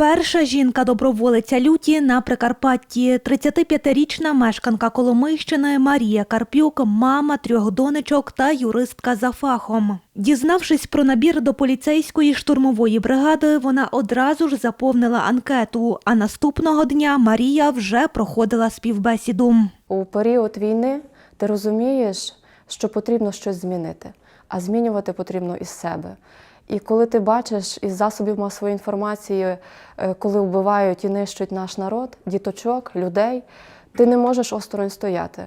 Перша жінка-доброволиця люті на Прикарпатті, 35-річна мешканка Коломийщини Марія Карпюк, мама трьох донечок та юристка за фахом. Дізнавшись про набір до поліцейської штурмової бригади, вона одразу ж заповнила анкету. А наступного дня Марія вже проходила співбесіду. У період війни ти розумієш, що потрібно щось змінити, а змінювати потрібно із себе. І коли ти бачиш із засобів масової інформації, е, коли вбивають і нищують наш народ, діточок, людей, ти не можеш осторонь стояти.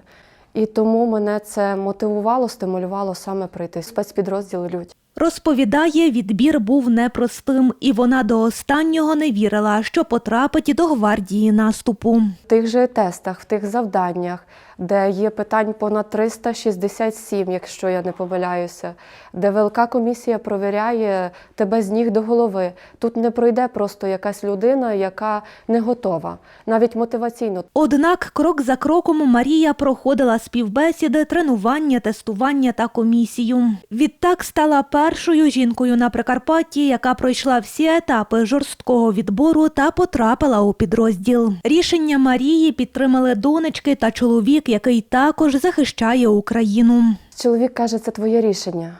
І тому мене це мотивувало, стимулювало саме прийти спецпідрозділ Людь. Розповідає, відбір був непростим, і вона до останнього не вірила, що потрапить до гвардії наступу. В тих же тестах, в тих завданнях, де є питань понад 367, якщо я не помиляюся, де ВЛК комісія провіряє тебе з ніг до голови. Тут не пройде просто якась людина, яка не готова, навіть мотиваційно. Однак крок за кроком Марія проходила співбесіди, тренування, тестування та комісію. Відтак стала першою жінкою на Прикарпатті, яка пройшла всі етапи жорсткого відбору та потрапила у підрозділ. Рішення Марії підтримали донечки та чоловік, який також захищає Україну. Чоловік каже, це твоє рішення,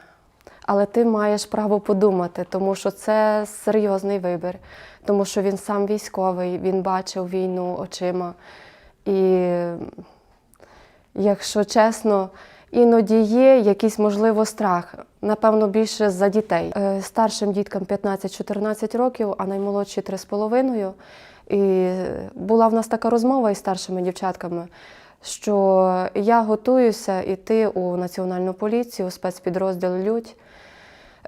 але ти маєш право подумати, тому що це серйозний вибір, тому що він сам військовий, він бачив війну очима. І, якщо чесно, іноді є якийсь, можливо, страх, напевно, більше за дітей. Е, Старшим діткам 15-14 років, а наймолодші 3,5. І була в нас така розмова із старшими дівчатками, що я готуюся йти у Національну поліцію, у спецпідрозділ Людь.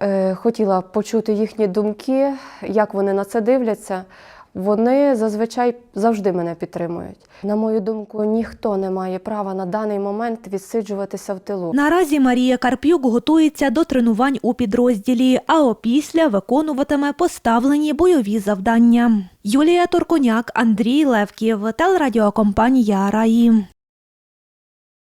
Е, Хотіла почути їхні думки, як вони на це дивляться. Вони зазвичай завжди мене підтримують. На мою думку, ніхто не має права на даний момент відсиджуватися в тилу. Наразі Марія Карпюк готується до тренувань у підрозділі, а опісля виконуватиме поставлені бойові завдання. Юлія Торконяк, Андрій Левків, телерадіокомпанія Раї.